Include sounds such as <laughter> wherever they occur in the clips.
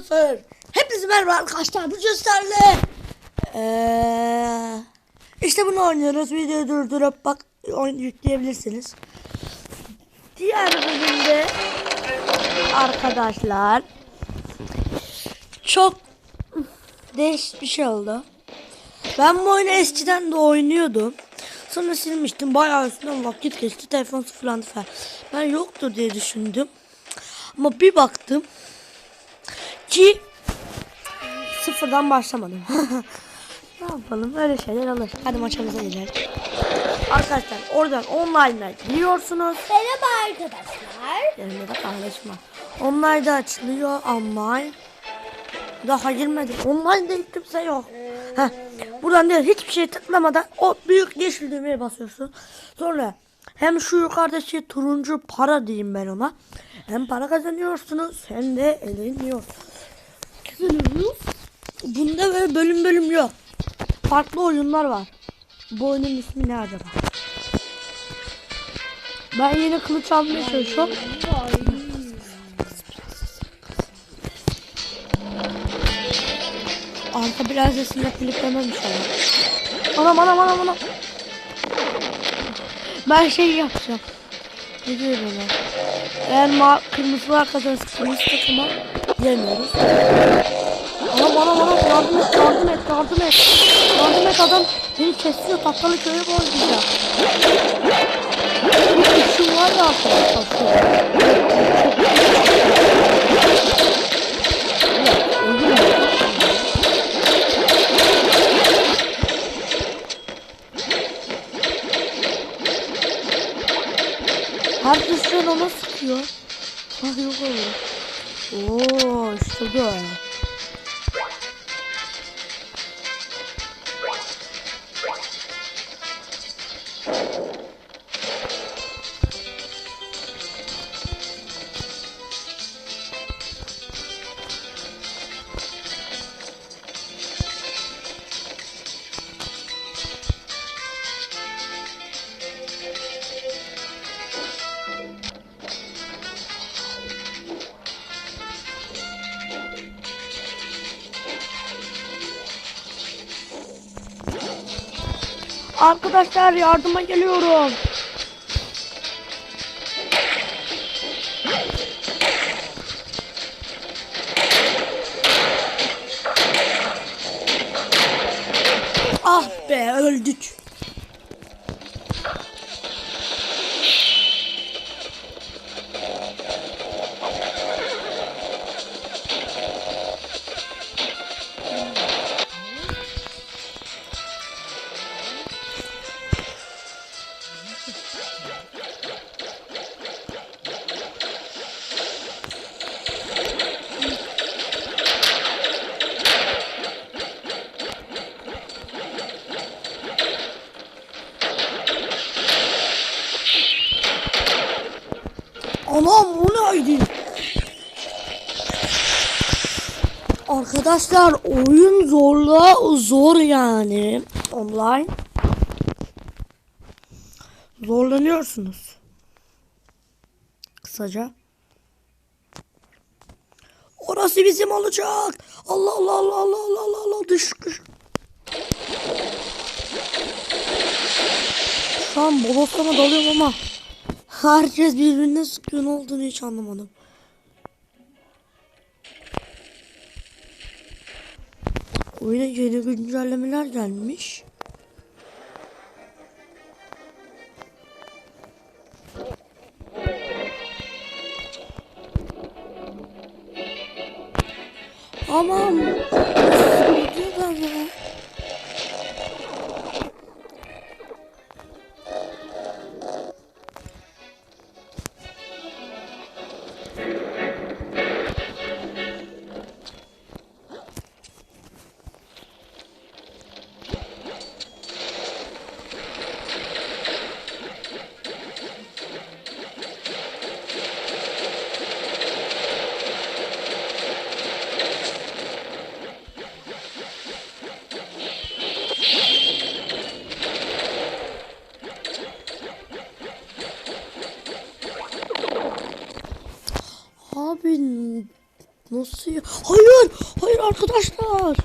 Sıfır. Hepinize merhaba arkadaşlar. Bu gösterle. Ee, işte bunu oynuyoruz. Videoyu durdurup bak oyun yükleyebilirsiniz. Diğer bölümde arkadaşlar çok değişik bir şey oldu. Ben bu oyunu eskiden de oynuyordum. Sonra silmiştim. Bayağı üstünden vakit geçti. Telefon sıfırlandı falan. Ben yoktur diye düşündüm. Ama bir baktım ki sıfırdan başlamadım. <laughs> ne yapalım öyle şeyler olur. Hadi maçımıza gidelim. Arkadaşlar oradan online'a giriyorsunuz. Merhaba arkadaşlar. Yanımda da kardeşim var. Online'da açılıyor online. Daha girmedi. Online'da hiç kimse yok. Heh. Buradan değil hiçbir şey tıklamadan o büyük yeşil düğmeye basıyorsun. Sonra hem şu yukarıdaki turuncu para diyeyim ben ona. Hem para kazanıyorsunuz hem de eğleniyor. Kazanıyorsunuz. Bunda böyle bölüm bölüm yok. Farklı oyunlar var. Bu oyunun ismi ne acaba? Ben yeni kılıç almaya çalışıyorum. Arka prensesinde kliplememiş ama. Anam anam anam anam. Ben şey yapacağım. Ne diyor bana? Eğer ma kırmızılar kazanırsa kırmızı takıma yemiyoruz. Anam anam anam yardım et yardım et yardım et. Yardım et adam beni kesiyor tatlı köye. Bu kuşum var ya arkadaşlar. Herkes ona sıkıyor. Ah yok olur. Oo işte bu. Arkadaşlar yardıma geliyorum. Ah be öldük. Arkadaşlar oyun zorla zor yani online. Zorlanıyorsunuz. Kısaca. Orası bizim olacak. Allah Allah Allah Allah Allah Allah Allah düş düş. Şu an bodoslama dalıyorum ama herkes birbirine sıkıyor ne olduğunu hiç anlamadım. Oyuna yeni güncellemeler gelmiş. Aman. Diyorlar ya. Arkadaşlar.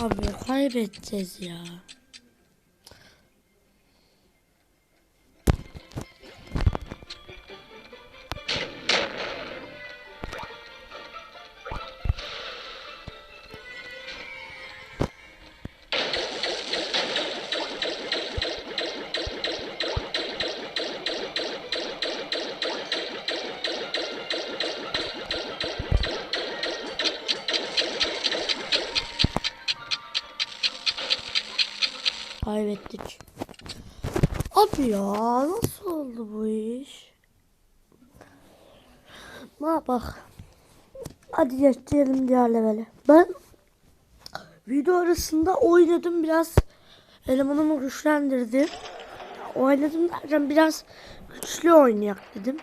Abi kaybedeceğiz ya. Kaybettik. Abi ya nasıl oldu bu iş? Ne yapak? Hadi geçelim diğer levele. Ben video arasında oynadım biraz. Elemanımı güçlendirdim. Oynadım derken biraz güçlü oynayak dedim.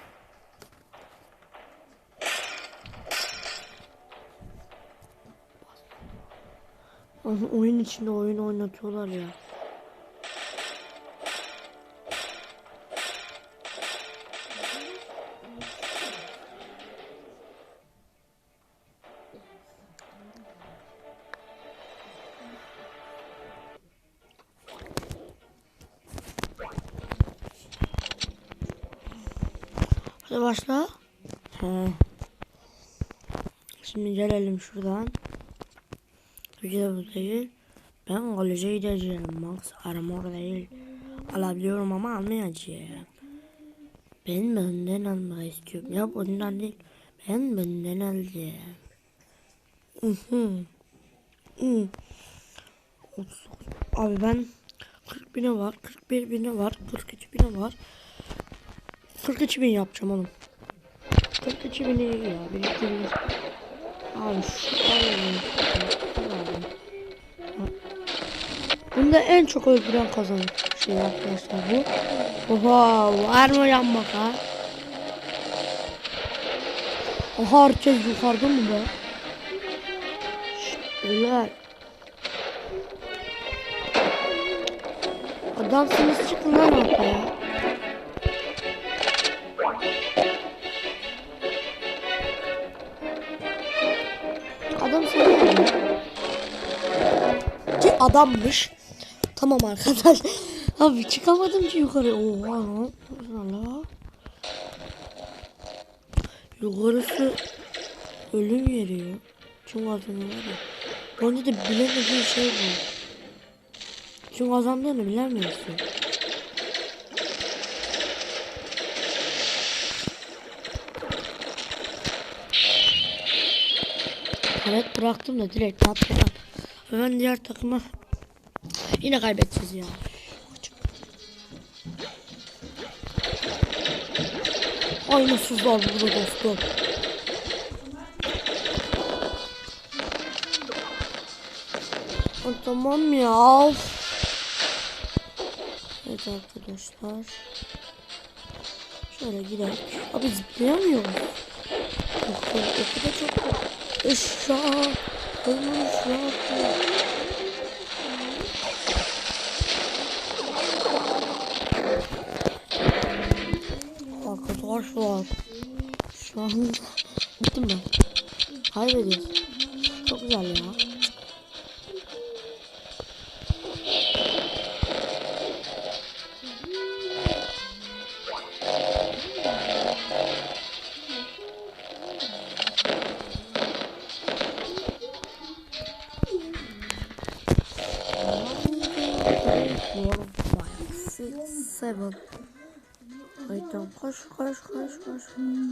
Oyun içinde oyun oynatıyorlar ya. Hadi başla. He. Şimdi gelelim şuradan. Güzel bu değil. Ben koleje gideceğim. Max armor değil. Alabiliyorum ama almayacağım. Ben benden almak istiyorum. Ya bundan değil. Ben benden alacağım. Hı. Otuz dokuz. Abi ben 40 bine var, 41 bine var, 42 bine var. 42 bin yapacağım oğlum. 42 bin iyi ya. Biriktiririz. Abi şu. Bunda en çok öldüren kazanır. Şey arkadaşlar bu. Oha var mı yanmak ha? Oha herkes yukarıda mı be? Şşt, beyler. Adamsınız çıkın lan ortaya. Adam sanıyor mu? Ki adammış. Tamam arkadaş. <laughs> Abi çıkamadım ki yukarı. Oha. Allah. Yukarısı ölüm yeri ya. Çünkü adamı var ya. Bence de bilemediği şey bu. Çünkü kazandığını bilemiyorsun. Evet bıraktım da direkt atladım. Hemen diğer takıma yine kaybedeceğiz ya. Aynasızlar burada dostum. Ha, tamam ya. Evet arkadaşlar. Şöyle gidelim. Abi zıplayamıyoruz. Oku, da çok Eşya. Ölmüş ya. Arkadaşlar. Şu an bittim ben. Kaybediyoruz. Çok güzel ya. Koş koş koş koş. Hadi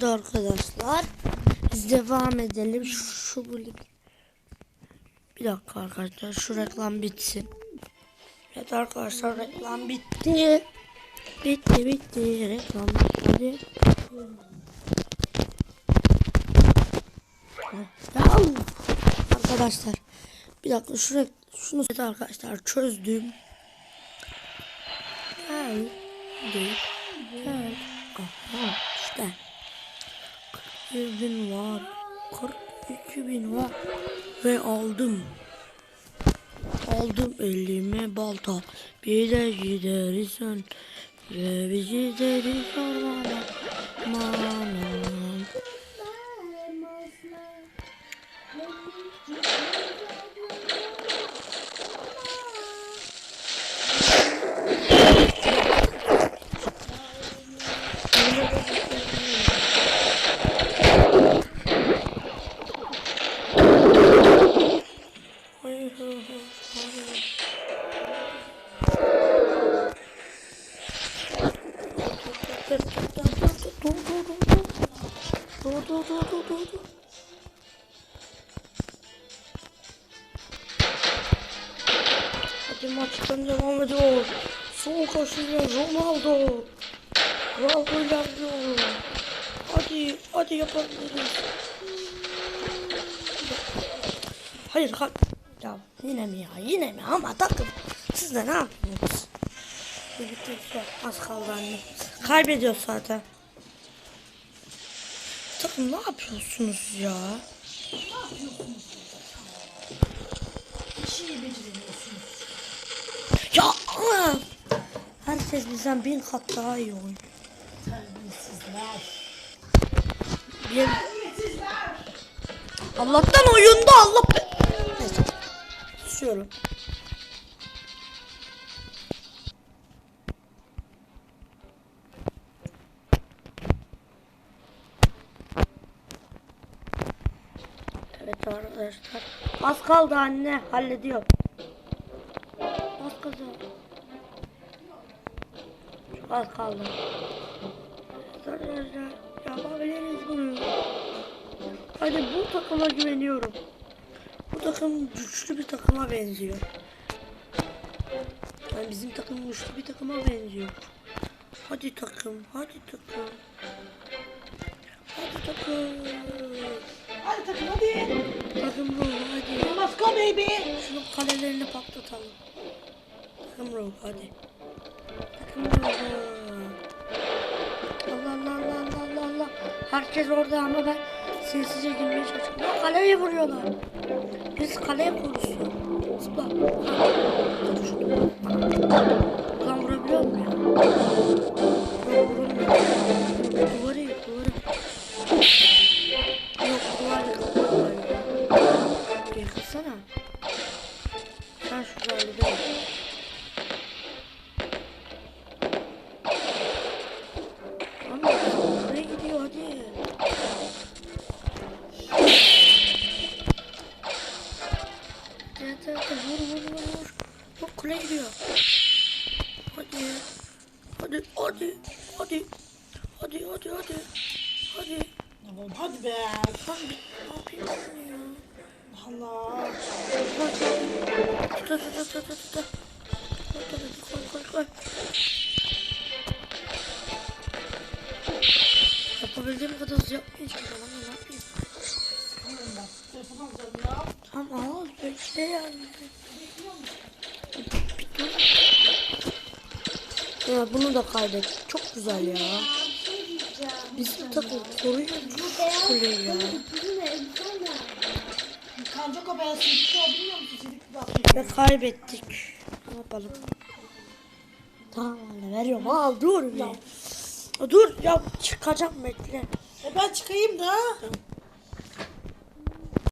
Hadi arkadaşlar. Biz devam edelim. Şu, şu. Bir dakika arkadaşlar. Şu reklam bitsin. Evet arkadaşlar reklam bitti. Bitti bitti. Reklam bitti. Ya, arkadaşlar. Bir dakika şu şunu evet arkadaşlar çözdüm. Gel. Gel. Gel. Aha işte. 41 bin var. 42 bin var. Ve aldım. Aldım elime balta. Bir de gideriz ön. Ve biz gideriz ormana. Aman. Dur. Hadi maçtan devam ediyor. Son koşuyla Ronaldo. Bravo ilerliyor. Hadi, hadi yapabiliriz. Hayır kalk. Ya yine mi ya yine mi ama takım. Siz de ne yapıyorsunuz? Birlikte az kaldı anne. Kaybediyor zaten. Takım ne yapıyorsunuz ya? Ya ama herkes bizden bin kat daha iyi oynuyor. Bir... Allah'tan oyunda Allah. Neyse. Susuyorum. Evet arkadaşlar. Az kaldı anne. Hallediyor. Az kaldı. Çok az kaldı. Arkadaşlar yapabiliriz bunu. Hadi bu takıma güveniyorum. Bu takım güçlü bir takıma benziyor. Yani bizim takım güçlü bir takıma benziyor. Hadi takım, hadi takım. Hadi takım. Hadi takım hadi. Takım ruhu hadi. Let's go baby. Şunun kalelerini patlatalım. Takım ruhu hadi. Takım ruhu. Allah Allah Allah Allah Allah Allah. Herkes orada ama ben sessizce girmeye çalışıyorum. Ya kaleye vuruyorlar. Biz kaleye korusun. Zıpla. Dur şunu. Kule gidiyor. Hadi. Hadi hadi hadi. Hadi hadi hadi. Hadi. Hadi be. Hadi. Ne yapayım ya? Allah. Tut tut tut tut tut. tut. Koy koy koy. Yapabildiğim kadar hızlı yapmayacağım. Tamam ne yapayım? Tamam al bekle yani. Ya bunu da kaybettik. Çok güzel ya. Bizim takım koruyor şu kuleyi ya. Ve kaybettik. Ne yapalım? Tamam anne veriyorum. Al dur ya. Dur ya çıkacağım bekle. E ben çıkayım da. Tamam.